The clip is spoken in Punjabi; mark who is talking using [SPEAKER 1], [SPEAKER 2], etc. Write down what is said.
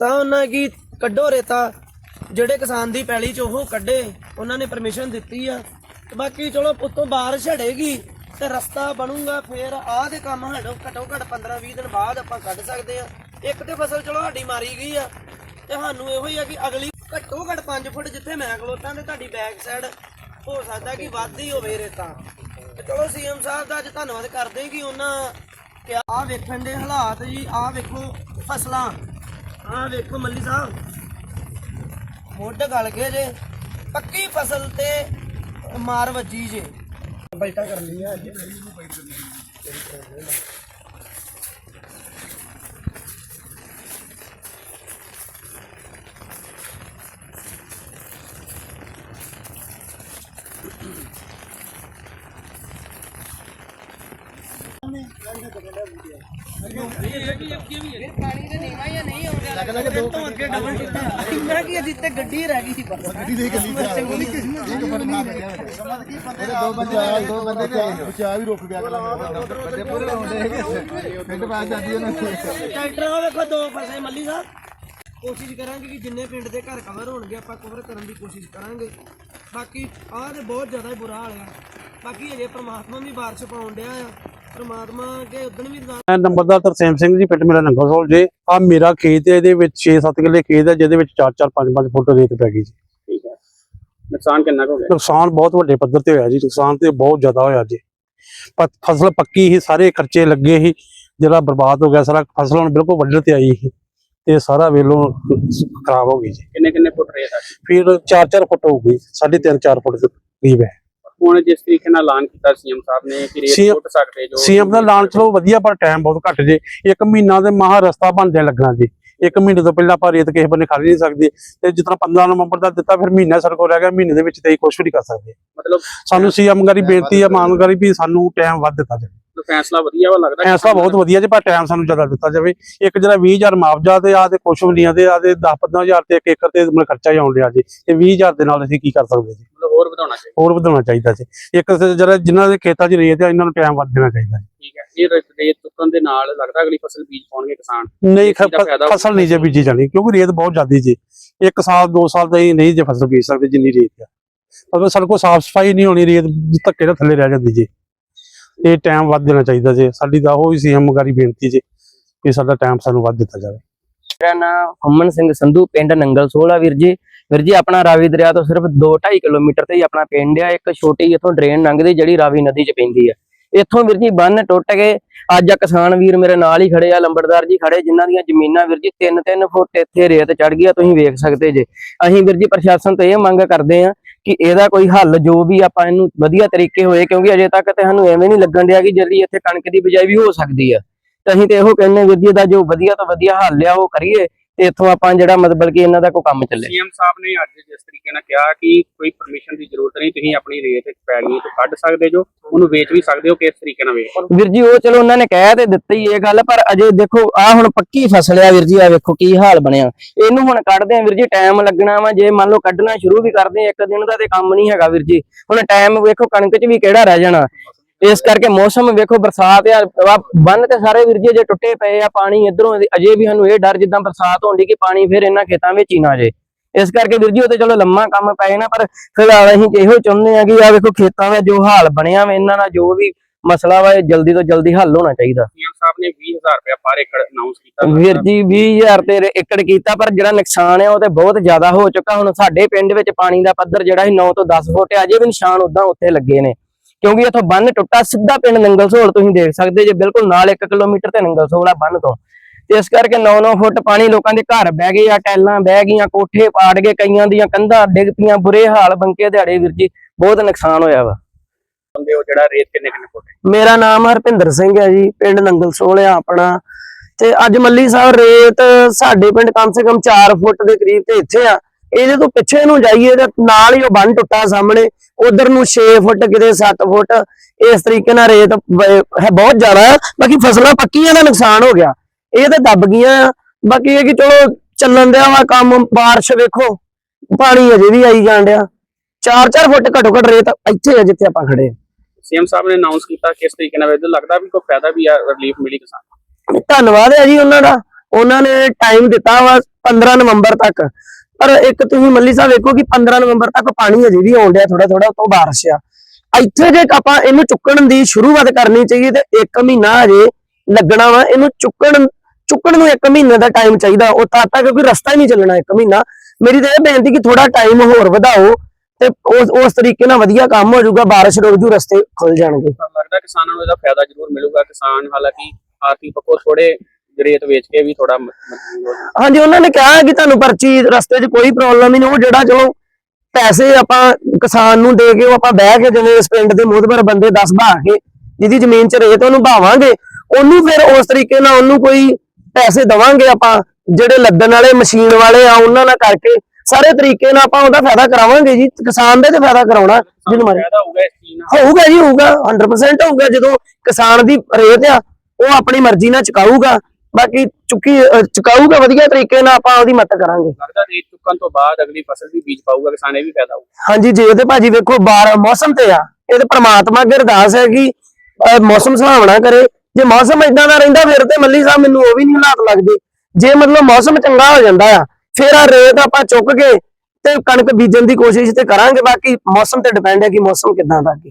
[SPEAKER 1] ਤਾਂ ਉਹਨਾਂ ਕੀ ਕੱਢੋ ਰੇਤਾ? ਜਿਹੜੇ ਕਿਸਾਨ ਦੀ ਪੈਲੀ ਚ ਉਹ ਕੱਢੇ, ਉਹਨਾਂ ਨੇ ਪਰਮਿਸ਼ਨ ਦਿੱਤੀ ਆ। ਤੇ ਬਾਕੀ ਚਲੋ, ਉਤੋਂ ਬਾਰਿਸ਼ ਹਟੇਗੀ ਤੇ ਰਸਤਾ ਬਣੂਗਾ ਫੇਰ। ਆਹ ਦੇ ਕੰਮ ਹਟੋ, ਘਟੋ ਘਟ 15 20 ਦਿਨ ਬਾਅਦ ਆਪਾਂ ਕੱਢ ਸਕਦੇ ਆ। ਇੱਕ ਤੇ ਫਸਲ ਚਲੋ ਸਾਡੀ ਮਾਰੀ ਗਈ ਆ ਤੇ ਸਾਨੂੰ ਇਹੋ ਹੀ ਆ ਕਿ ਅਗਲੀ ਘੱਟੋ ਘੱਟ 5 ਫੁੱਟ ਜਿੱਥੇ ਮੈਂ ਖਲੋਤਾਂ ਤੇ ਤੁਹਾਡੀ ਬੈਕ ਸਾਈਡ ਹੋ ਸਕਦਾ ਕਿ ਵੱਧ ਹੀ ਹੋਵੇ ਰੇਤਾ। ਤੇ ਚਲੋ ਸੀਐਮ ਸਾਹਿਬ ਦਾ ਅੱਜ ਧੰਨਵਾਦ ਕਰਦੇ ਕਿ ਉਹਨਾਂ ਕਿ ਆਹ ਵੇਖਣ ਦੇ ਹਾਲਾਤ ਜੀ, ਆਹ ਵੇਖੋ ਫਸਲਾਂ। ਆਹ ਵੇਖੋ ਮੱਲੀ ਸਾਹਿਬ। ਮੁੱਢ ਗਲ ਗਏ ਜੇ, ਪੱਕੀ ਫਸਲ ਤੇ ਮਾਰ ਵੱਜੀ ਜੇ। ਬੈਠਾ ਕਰ ਲਈ ਅੱਜ ਤੋਂ ਅੱਗੇ ਡਬਲ ਕੀਤਾ ਇੰਨਾ ਕੀ ਅਜੇ ਗੱਡੀ ਰਹਿ ਗਈ ਸੀ ਬਸ
[SPEAKER 2] ਦੋ ਬੰਦੇ ਆਏ ਦੋ ਬੰਦੇ ਨੇ ਬਚਾ ਵੀ ਰੁਕ ਗਿਆ ਬੰਦੇ ਪੂਰੇ ਹੁੰਦੇ ਹੈਗੇ ਪਿੰਡ ਬਾਅਦ ਜਾਂਦੀ ਉਹਨਾਂ
[SPEAKER 1] ਟਰੈਕਟਰ ਉਹ ਵੇਖੋ ਦੋ ਫਸੇ ਮੱਲੀ ਸਾਹਿਬ ਕੋਸ਼ਿਸ਼ ਕਰਾਂਗੇ ਕਿ ਜਿੰਨੇ ਪਿੰਡ ਦੇ ਘਰ ਕਵਰ ਹੋਣਗੇ ਆਪਾਂ ਕਵਰ ਕਰਨ ਦੀ ਕੋਸ਼ਿਸ਼ ਕਰਾਂਗੇ ਬਾਕੀ ਆਹ ਤੇ ਬਹੁਤ ਜ਼ਿਆਦਾ ਬੁਰਾ ਹਾਲ ਆ। ਬਾਕੀ ਅਜੇ ਪ੍ਰਮਾਤਮਾ ਵੀ ਬਾਰਿਸ਼ ਪਾਉਣ ਡਿਆ ਆ। ਪ੍ਰਮਾਤਮਾ ਕੇ ਉਦਣ ਵੀ ਦੁਆ-
[SPEAKER 3] ਮੈਂ ਨੰਬਰਦਾਰ ਤਰਸੇਮ ਸਿੰਘ ਜੀ ਪਿੰਡ ਮੇਰਾ ਨੰਗਲਸੋਲ ਜੇ। ਆ ਮੇਰਾ ਖੇਤ ਹੈ ਇਹਦੇ ਵਿੱਚ 6-7 ਕਿੱਲੇ ਖੇਤ ਹੈ ਜਿਹਦੇ ਵਿੱਚ 4-4 5-5 ਫੁੱਟ ਰੇਤ ਪੈ ਗਈ ਜੀ।
[SPEAKER 4] ਠੀਕ ਹੈ। ਨੁਕਸਾਨ ਕਿੰਨਾ ਕੁ ਹੋ ਗਿਆ?
[SPEAKER 3] ਨੁਕਸਾਨ ਬਹੁਤ ਵੱਡੇ ਪੱਧਰ ਤੇ ਹੋਇਆ ਜੀ ਨੁਕਸਾਨ ਤੇ ਬਹੁਤ ਜ਼ਿਆਦਾ ਹੋਇਆ ਜੀ। ਫਸਲ ਪੱਕੀ ਸੀ ਸਾਰੇ ਖਰਚੇ ਲੱਗੇ ਸੀ ਜਿਹੜਾ ਬਰਬਾਦ ਹੋ ਗਿਆ ਸਾਰਾ ਫਸਲ ਹੁਣ ਬਿਲਕੁਲ ਵੱਢਣ ਤੇ ਆਈ ਸੀ ਤੇ ਸਾਰਾ ਵੇਲੋਂ ਖਰਾਬ ਹੋ ਗਈ ਜੀ।
[SPEAKER 4] ਕਿੰਨੇ ਕਿੰਨੇ ਫੁੱਟ ਰੇਤ ਹੈ
[SPEAKER 3] ਫਿਰ 4-4 ਫੁੱਟ ਹੋ ਗਈ 3.5-4 ਫੁੱਟ ਦੇ ਕਰੀਬ ਹੈ।
[SPEAKER 4] ਹੁਣ ਜਿਸ ਤਰੀਕੇ ਨਾਲ ਐਲਾਨ ਕੀਤਾ ਸੀਐਮ ਸਾਹਿਬ ਨੇ ਕਿ ਰੇਤ
[SPEAKER 3] CM
[SPEAKER 4] ਫੁੱਟ ਸਕਦੇ ਜੋ
[SPEAKER 3] ਸੀਐਮ ਦਾ ਐਲਾਨ ਚਲੋ ਵਧੀਆ ਪਰ ਟਾਈਮ ਬਹੁਤ ਘੱਟ ਜੇ। ਇੱਕ ਮਹੀਨਾ ਦੇ ਮਹਾ ਰਸਤਾ ਬਣਦੇ ਲੱਗਣਾ ਜੀ। ਇੱਕ ਮਹੀਨੇ ਤੋਂ ਪਹਿਲਾਂ ਆਪਾਂ ਰੇਤ ਕਿਸੇ ਬੰਨੇ ਖੜ ਨਹੀਂ ਸਕਦੇ। ਤੇ ਜਿਸ ਤਰ੍ਹਾਂ 15 ਨਵੰਬਰ ਦਾ ਦਿੱਤਾ ਫਿਰ ਮਹੀਨਾ ਸਾਡੇ ਕੋਲ ਰਹਿ ਗਿਆ ਮਹੀਨੇ ਦੇ ਵਿੱਚ ਤੇ ਕੁਝ ਵੀ ਨਹੀਂ ਕਰ ਸਕਦੇ।
[SPEAKER 4] ਮਤਲਬ
[SPEAKER 3] ਸਾਨੂੰ ਸੀਐਮ ਗਾਰੀ ਬੇਨਤੀ ਹੈ ਮਾਨਗਾਰੀ ਵੀ ਸਾਨੂੰ ਟਾਈਮ ਵੱਧ ਦਿੱਤਾ ਜਾਵੇ।
[SPEAKER 4] ਫੈਸਲਾ ਵਧੀਆ ਵਾ ਲੱਗਦਾ?
[SPEAKER 3] ਫੈਸਲਾ ਬਹੁਤ ਵਧੀਆ ਜੇ ਪਰ ਟਾਈਮ ਸਾਨੂੰ ਜ਼ਿਆਦਾ ਦਿੱਤਾ ਜਾਵੇ। ਇੱਕ ਜਿਹੜਾ 20000 ਮੁਆਵਜ਼ਾ ਤੇ ਆ ਤੇ ਕੁਛ ਵੀ ਨਹੀਂ ਆ ਤੇ ਆ ਤੇ 10 15000 ਤੇ ਇੱਕ ਏਕੜ ਤੇ ਮਤਲਬ ਖਰਚਾ ਹੀ ਆਉਣ ਡਿਆ ਜੀ। ਤੇ 20000 ਦੇ ਨਾਲ ਅਸੀਂ ਕੀ ਕਰ ਸਕਦੇ ਜੀ?
[SPEAKER 4] ਹੋਰ ਵਧਾਉਣਾ ਚਾਹੀਦਾ।
[SPEAKER 3] ਹੋਰ ਵਧਾਉਣਾ ਚਾਹੀਦਾ ਜੀ ਇੱਕ ਜਿਹੜਾ ਜਿਨ੍ਹਾਂ ਦੇ ਖੇਤਾਂ 'ਚ ਰੇਤ ਆ ਇਹਨਾਂ ਨੂੰ ਟਾਈਮ ਵੱਧ ਦੇਣਾ ਚਾਹੀਦਾ
[SPEAKER 4] ਠੀਕ ਹੈ। ਇਹ ਰੇਤ ਰੇਤ ਚੁੱਕਣ ਦੇ ਨਾਲ ਲੱਗਦਾ ਅਗਲੀ ਫਸਲ ਬੀਜ ਪਾਉਣਗੇ ਕਿਸਾਨ?
[SPEAKER 3] ਨਹੀਂ ਖ-
[SPEAKER 4] ਫਾਇਦਾ
[SPEAKER 3] ਫਸਲ ਨਹੀਂ ਜੇ ਬੀਜੀ ਜਾਣੀ ਕਿਉਂਕਿ ਰੇਤ ਬਹੁਤ ਜ਼ਿਆਦੀ ਜੀ। ਇੱਕ ਸਾਲ ਦੋ ਸਾਲ ਹੀ ਨਹੀਂ ਜੇ ਫਸਲ ਬੀਜ ਸਕਦੇ ਜਿੰਨੀ ਰੇਤ ਆ। ਪਰ ਸਾਡੇ ਕੋਲ ਸਾਫ਼ ਸਫ਼ਾਈ ਨਹੀਂ ਹੋਣੀ ਰੇਤ ਧੱਕੇ ਨਾਲ ਥੱਲੇ ਰਹਿ ਜਾਂਦੀ ਜੀ। ਇਹ ਟਾਈਮ ਵੱਧ ਦੇਣਾ ਚਾਹੀਦਾ ਜੀ। ਸਾਡੀ ਤਾਂ ਉਹ ਹੀ ਸੀਐਮ ਗਾਰੀ ਬੇਨਤੀ ਜੀ ਕਿ ਸਾਡਾ ਟਾਈਮ ਸਾਨੂੰ ਵੱਧ ਦਿੱਤਾ ਜਾਵੇ।
[SPEAKER 5] ਮੇਰਾ ਨਾਮ ਹਮਨ ਸਿੰਘ ਸੰਧੂ, ਪਿੰਡ ਨੰਗਲ ਸੋਲਾ ਵੀਰ ਜੀ। ਵੀਰ ਜੀ, ਆਪਣਾ ਰਾਵੀ ਦਰਿਆ ਤੋਂ ਸਿਰਫ 2.5 ਕਿਲੋਮੀਟਰ ਤੇ ਹੀ ਆਪਣਾ ਪਿੰਡ ਆ। ਇੱਕ ਛੋਟੀ ਇਥੋਂ ਡਰੇਨ ਲੰਘਦੀ ਜਿਹੜੀ ਰਾਵੀ ਨਦੀ ਚ ਪੈਂਦੀ ਆ। ਇੱਥੋਂ ਵੀਰ ਜੀ ਬੰਨ ਟੁੱਟ ਗਏ ਅੱਜ ਆ ਕਿਸਾਨ ਵੀਰ ਮੇਰੇ ਨਾਲ ਹੀ ਖੜੇ ਆ, ਲੰਬੜਦਾਰ ਜੀ ਖੜੇ, ਜਿਨ੍ਹਾਂ ਦੀਆਂ ਜ਼ਮੀਨਾਂ ਵੀਰ ਜੀ 3-3 ਫੁੱਟ ਇੱਥੇ ਰੇਤ ਚੜ ਗਈ ਆ, ਤੁਸੀਂ ਵੇਖ ਸਕਦੇ ਜੇ। ਅਸੀਂ ਵੀਰ ਜੀ ਪ੍ਰਸ਼ਾਸਨ ਤੋਂ ਇਹ ਮੰਗ ਕਰਦੇ ਆ ਕਿ ਇਹਦਾ ਕੋਈ ਹੱਲ ਜੋ ਵੀ ਆਪਾਂ ਇਹਨੂੰ ਵਧੀਆ ਤਰੀਕੇ ਹੋਏ, ਕਿਉਂਕਿ ਅਜੇ ਤੱਕ ਤੇ ਸਾਨੂੰ ਐਵੇਂ ਨਹੀਂ ਲੱਗਣ ਡਿਆ ਕਿ ਜਲਦੀ ਇੱਥੇ ਕਣਕ ਦੀ ਬਿਜਾਈ ਵੀ ਹੋ ਸਕਦੀ ਆ। ਤੇ ਅਸੀਂ ਤੇ ਇਹੋ ਕਹਿੰਨੇ ਵੀਰ ਜੀ ਇਹਦਾ ਜੋ ਵਧੀਆ ਤੋਂ ਵਧੀਆ ਹੱਲ ਆ ਉਹ ਕਰੀਏ ਤੇ ਇੱਥੋਂ ਆਪਾਂ ਜਿਹੜਾ ਮਤਲਬ ਕਿ ਇਹਨਾਂ ਦਾ ਕੋਈ ਕੰਮ ਚੱਲੇ।
[SPEAKER 4] ਸੀਐਮ ਸਾਹਿਬ ਨੇ ਅੱਜ ਜਿਸ ਤਰੀਕੇ ਨਾਲ ਕਿਹਾ ਕਿ ਕੋਈ ਪਰਮਿਸ਼ਨ ਦੀ ਜ਼ਰੂਰਤ ਨਹੀਂ ਤੁਸੀਂ ਆਪਣੀ ਰੇਤ ਪੈਲੀ ਤੋਂ ਕੱਢ ਸਕਦੇ ਜੋ ਉਹਨੂੰ ਵੇਚ ਵੀ ਸਕਦੇ ਹੋ ਕਿਸ ਤਰੀਕੇ ਨਾਲ ਵੇਚ
[SPEAKER 5] ਵੀਰ ਜੀ ਉਹ ਚਲੋ ਉਹਨਾਂ ਨੇ ਕਹਿ ਤੇ ਦਿੱਤੀ ਇਹ ਗੱਲ ਪਰ ਅਜੇ ਦੇਖੋ ਆ ਹੁਣ ਪੱਕੀ ਫਸਲ ਆ ਵੀਰ ਜੀ ਆ ਵੇਖੋ ਕੀ ਹਾਲ ਬਣਿਆ। ਇਹਨੂੰ ਹੁਣ ਕੱਢਦੇ ਆ ਵੀਰ ਜੀ ਟਾਈਮ ਲੱਗਣਾ ਵਾ ਜੇ ਮੰਨ ਲਓ ਕੱਢਣਾ ਸ਼ੁਰੂ ਵੀ ਕਰਦੇ ਆ ਇੱਕ ਦਿਨ ਦਾ ਤੇ ਕੰਮ ਨਹੀਂ ਹੈਗਾ ਵੀਰ ਜੀ। ਹੁਣ ਟਾਈਮ ਵੇਖੋ ਕਣਕ 'ਚ ਵੀ ਕਿਹੜਾ ਰਹਿ ਜਾਣਾ। ਇਸ ਕਰਕੇ ਮੌਸਮ ਵੇਖੋ ਬਰਸਾਤ ਆ ਬੰਨ ਤੇ ਸਾਰੇ ਵੀਰ ਜੀ ਜੇ ਟੁੱਟੇ ਪਏ ਆ ਪਾਣੀ ਇਧਰੋਂ ਅਜੇ ਵੀ ਸਾਨੂੰ ਇਹ ਡਰ ਜਿੱਦਾਂ ਬਰਸਾਤ ਹੋਣੀ ਕਿ ਪਾਣੀ ਫਿਰ ਇਹਨਾਂ ਖੇਤਾਂ ਵਿੱਚ ਹੀ ਨਾ ਜੇ ਇਸ ਕਰਕੇ ਵੀਰ ਜੀ ਉਹ ਤੇ ਚਲੋ ਲੰਮਾ ਕੰਮ ਪੈ ਜਾਣਾ ਪਰ ਫਿਲਹਾਲ ਅਸੀਂ ਇਹੋ ਚਾਹੁੰਦੇ ਆ ਕਿ ਆ ਵੇਖੋ ਖੇਤਾਂ ਦਾ ਜੋ ਹਾਲ ਬਣਿਆ ਵਾ ਇਹਨਾਂ ਦਾ ਜੋ ਵੀ ਮਸਲਾ ਵਾ ਇਹ ਜਲਦੀ ਤੋਂ ਜਲਦੀ ਹੱਲ ਹੋਣਾ ਚਾਹੀਦਾ।
[SPEAKER 4] ਸੀਐਮ ਸਾਹਿਬ ਨੇ 20000 ਰੁਪਏ ਪਰ ਏਕੜ ਅਨਾਉਂਸ ਕੀਤਾ।
[SPEAKER 5] ਵੀਰ ਜੀ 20000 ਤੇ ਏਕੜ ਕੀਤਾ ਪਰ ਜਿਹੜਾ ਨੁਕਸਾਨ ਹੈ ਉਹ ਤੇ ਬਹੁਤ ਜ਼ਿਆਦਾ ਹੋ ਚੁੱਕਾ। ਹੁਣ ਸਾਡੇ ਪਿੰਡ ਵਿੱਚ ਪਾਣੀ ਦਾ ਪੱਧਰ ਜਿਹੜਾ ਸੀ 9 ਤੋਂ 10 ਫੁੱਟ ਹੈ ਅਜੇ ਵੀ ਨਿਸ਼ਾਨ ਉਦਾਂ ਉੱਥੇ ਲੱਗੇ ਨੇ। ਕਿਉਂਕਿ ਇੱਥੋਂ ਬੰਨ ਟੁੱਟਾ ਸਿੱਧਾ ਪਿੰਡ ਨੰਗਲ ਸੋਲ ਤੁਸੀਂ ਦੇਖ ਸਕਦੇ ਜੇ ਬਿਲਕੁਲ ਨਾਲ 1 ਕਿਲੋਮੀਟਰ ਤੇ ਨੰਗਲ ਸੋਲ ਆ ਬੰਨ ਤੋਂ। ਤੇ ਇਸ ਕਰਕੇ 9-9 ਫੁੱਟ ਪਾਣੀ ਲੋਕਾਂ ਦੇ ਘਰ ਬਹਿ ਗਏ ਆ ਟੈਲਾਂ ਬਹਿ ਗਈਆਂ ਕੋਠੇ ਪਾੜ ਗਏ ਕਈਆਂ ਦੀਆਂ ਕੰਧਾਂ ਡਿੱਗ ਪਈਆਂ ਬੁਰੇ ਹਾਲ ਬੰਕੇ ਦਿਹਾੜੇ ਵੀਰ ਜੀ ਬਹੁਤ ਨੁਕਸਾਨ ਹੋਇਆ ਵਾ।
[SPEAKER 4] ਬੰਦੇ ਉਹ ਜਿਹੜਾ ਰੇਤ ਕਿੰਨੇ ਕਿੰਨੇ ਫੁੱਟ?
[SPEAKER 1] ਮੇਰਾ ਨਾਮ ਹਰਪਿੰਦਰ ਸਿੰਘ ਹੈ ਜੀ ਪਿੰਡ ਨੰਗਲ ਸੋਲ ਆ ਆਪਣਾ। ਤੇ ਅੱਜ ਮੱਲੀ ਸਾਹਿਬ ਰੇਤ ਸਾਡੇ ਪਿੰਡ ਕਮ ਸੇ ਕਮ 4 ਫੁੱਟ ਦੇ ਕਰੀਬ ਤੇ ਇੱਥੇ ਆ। ਇਹਦੇ ਤੋਂ ਪਿੱਛੇ ਨੂੰ ਜਾਈਏ ਤੇ ਨਾਲ ਹੀ ਉਹ ਬੰਨ ਟੁੱਟਾ ਸਾਹਮਣੇ ਉਧਰ ਨੂੰ 6 ਫੁੱਟ ਕਿਤੇ 7 ਫੁੱਟ ਇਸ ਤਰੀਕੇ ਨਾਲ ਰੇਤ ਹੈ ਬਹੁਤ ਜ਼ਿਆਦਾ। ਬਾਕੀ ਫਸਲਾਂ ਪੱਕੀਆਂ ਦਾ ਨੁਕਸਾਨ ਹੋ ਗਿਆ ਇਹ ਤੇ ਦੱਬ ਗਈਆਂ। ਬਾਕੀ ਇਹ ਕਿ ਚਲੋ ਚੱਲਣ ਦਿਆ ਵਾ ਕੰਮ ਬਾਰਿਸ਼ ਵੇਖੋ ਪਾਣੀ ਅਜੇ ਵੀ ਆਈ ਜਾਣ ਡਿਆ 4-4 ਫੁੱਟ ਘੱਟੋ ਘੱਟ ਰੇਤ ਇੱਥੇ ਆ ਜਿੱਥੇ ਆਪਾਂ ਖੜੇ
[SPEAKER 4] ਸੀਐਮ ਸਾਹਿਬ ਨੇ ਅਨਾਉਂਸ ਕੀਤਾ ਕਿਸ ਤਰੀਕੇ ਨਾਲ ਇਹਦਾ ਲੱਗਦਾ ਵੀ ਕੋਈ ਫਾਇਦਾ ਵੀ ਆ ਰਿਲੀਫ ਮਿਲੀ ਕਿਸਾਨ
[SPEAKER 1] ਧੰਨਵਾਦ ਹੈ ਜੀ ਉਹਨਾਂ ਦਾ ਉਹਨਾਂ ਨੇ ਟਾਈਮ ਦਿੱਤਾ ਵਾ 15 ਨਵੰਬਰ ਤੱਕ ਪਰ ਇੱਕ ਤੁਸੀਂ ਮੱਲੀ ਸਾਹਿਬ ਵੇਖੋ ਕਿ 15 ਨਵੰਬਰ ਤੱਕ ਪਾਣੀ ਅਜੇ ਵੀ ਆਉਣ ਡਿਆ ਥੋੜਾ ਥੋੜਾ ਤੋਂ ਬਾਰਿਸ਼ ਆ। ਇੱਥੇ ਜੇ ਆਪਾਂ ਇਹਨੂੰ ਚੁੱਕਣ ਦੀ ਸ਼ੁਰੂਆਤ ਕਰਨੀ ਚਾਹੀਏ ਤੇ 1 ਮਹੀਨਾ ਅਜੇ ਲੱਗਣਾ ਵਾ। ਇਹਨੂੰ ਚੁੱਕਣ ਚੁੱਕਣ ਨੂੰ 1 ਮਹੀਨੇ ਦਾ ਟਾਈਮ ਚਾਹੀਦਾ। ਉਹ ਤਦ ਤੱਕ ਕੋਈ ਰਸਤਾ ਹੀ ਨਹੀਂ ਚੱਲਣਾ 1 ਮਹੀਨਾ। ਮੇਰੀ ਤਾਂ ਇਹ ਬੇਨਤੀ ਕਿ ਥੋੜਾ ਟਾਈਮ ਹੋਰ ਵਧਾਓ ਤੇ ਉਸ ਉਸ ਤਰੀਕੇ ਨਾਲ ਵਧੀਆ ਕੰਮ ਹੋ ਜਾਊਗਾ। ਬਾਰਿਸ਼ ਰੁਕ ਜੂ, ਰਸਤੇ ਖੁੱਲ ਜਾਣਗੇ।
[SPEAKER 4] ਲੱਗਦਾ ਕਿਸਾਨਾਂ ਨੂੰ ਇਹਦਾ ਫਾਇਦਾ ਜ਼ਰੂਰ ਮਿਲੂਗਾ। ਕਿਸਾਨ ਹਾਲਾਂਕਿ ਆਰਥਿਕ ਪੱਖੋਂ ਥੋੜੇ ਰੇਤ ਵੇਚ ਕੇ ਵੀ ਥੋੜਾ।
[SPEAKER 1] ਹਾਂਜੀ ਉਹਨਾਂ ਨੇ ਕਿਹਾ ਕਿ ਤੁਹਾਨੂੰ ਪਰਚੀ ਰਸਤੇ 'ਚ ਕੋਈ ਪ੍ਰੋਬਲਮ ਨਹੀਂ ਉਹ ਜਿਹੜਾ ਚਲੋ ਪੈਸੇ ਆਪਾਂ ਕਿਸਾਨ ਨੂੰ ਦੇ ਕੇ ਉਹ ਆਪਾਂ ਬਹਿ ਕੇ ਜਿਵੇਂ ਇਸ ਪਿੰਡ ਦੇ ਮੋਹਤਬਰ ਬੰਦੇ 10 ਬਹਾ ਕੇ ਜਿਹਦੀ ਜ਼ਮੀਨ 'ਚ ਰੇਤ ਉਹਨੂੰ ਭਾਵਾਂਗੇ। ਉਹਨੂੰ ਫਿਰ ਉਸ ਤਰੀਕੇ ਨਾਲ ਉਹਨੂੰ ਕੋਈ ਪੈਸੇ ਦਵਾਂਗੇ ਆਪਾਂ ਜਿਹੜੇ ਲੱਦਣ ਵਾਲੇ ਮਸ਼ੀਨ ਵਾਲੇ ਆ ਉਹਨਾਂ ਨਾਲ ਕਰਕੇ ਸਾਰੇ ਤਰੀਕੇ ਨਾਲ ਆਪਾਂ ਉਹਦਾ ਫਾਇਦਾ ਕਰਾਵਾਂਗੇ ਜੀ ਕਿਸਾਨ ਦੇ ਤੇ ਫਾਇਦਾ ਕਰਾਉਣਾ ਜਿਹਨੂੰ ਮਾਰੇ
[SPEAKER 4] ਫਾਇਦਾ ਹੋਊਗਾ ਇਸ ਚੀਜ਼ ਨਾਲ।
[SPEAKER 1] ਹੋਊਗਾ ਜੀ ਹੋਊਗਾ 100% ਹੋਊਗਾ ਜਦੋਂ ਕਿਸਾਨ ਦੀ ਰੇਤ ਆ ਉਹ ਆਪਣੀ ਮਰਜ਼ੀ ਨਾਲ ਚੁਕਾਊਗਾ। ਬਾਕੀ ਚੁੱਕੀ ਚੁਕਾਊਗਾ ਵਧੀਆ ਤਰੀਕੇ ਨਾਲ ਆਪਾਂ ਉਹਦੀ ਮਦਦ ਕਰਾਂਗੇ।
[SPEAKER 4] ਲੱਗਦਾ ਰੇਤ ਚੁੱਕਣ ਤੋਂ ਬਾਅਦ ਅਗਲੀ ਫਸਲ ਵੀ ਬੀਜ ਪਾਊਗਾ ਕਿਸਾਨ ਇਹ ਵੀ ਫਾਇਦਾ ਹੋਊਗਾ।
[SPEAKER 1] ਹਾਂਜੀ ਜੇ ਤੇ ਭਾਜੀ ਵੇਖੋ ਬਾਰ ਮੌਸਮ ਤੇ ਆ। ਇਹ ਤੇ ਪ੍ਰਮਾਤਮਾ ਅੱਗੇ ਅਰਦਾਸ ਹੈ ਕਿ ਮੌਸਮ ਸੁਹਾਵਣਾ ਕਰੇ। ਜੇ ਮੌਸਮ ਇਦਾਂ ਦਾ ਰਹਿੰਦਾ ਫਿਰ ਤੇ ਮੱਲੀ ਸਾਹਿਬ ਮੈਨੂੰ ਉਹ ਵੀ ਨਹੀਂ ਹਾਲਾਤ ਲੱਗਦੇ। ਜੇ ਮਤਲਬ ਮੌਸਮ ਚੰਗਾ ਹੋ ਜਾਂਦਾ ਆ ਫਿਰ ਆ ਰੇਤ ਆਪਾਂ ਚੁੱਕ ਕੇ ਤੇ ਕਣਕ ਬੀਜਣ ਦੀ ਕੋਸ਼ਿਸ਼ ਤੇ ਕਰਾਂਗੇ। ਬਾਕੀ ਮੌਸਮ ਤੇ ਡਿਪੈਂਡ ਹੈ ਕਿ ਮੌਸਮ ਕਿਦਾਂ ਦਾ ਅੱਗੇ।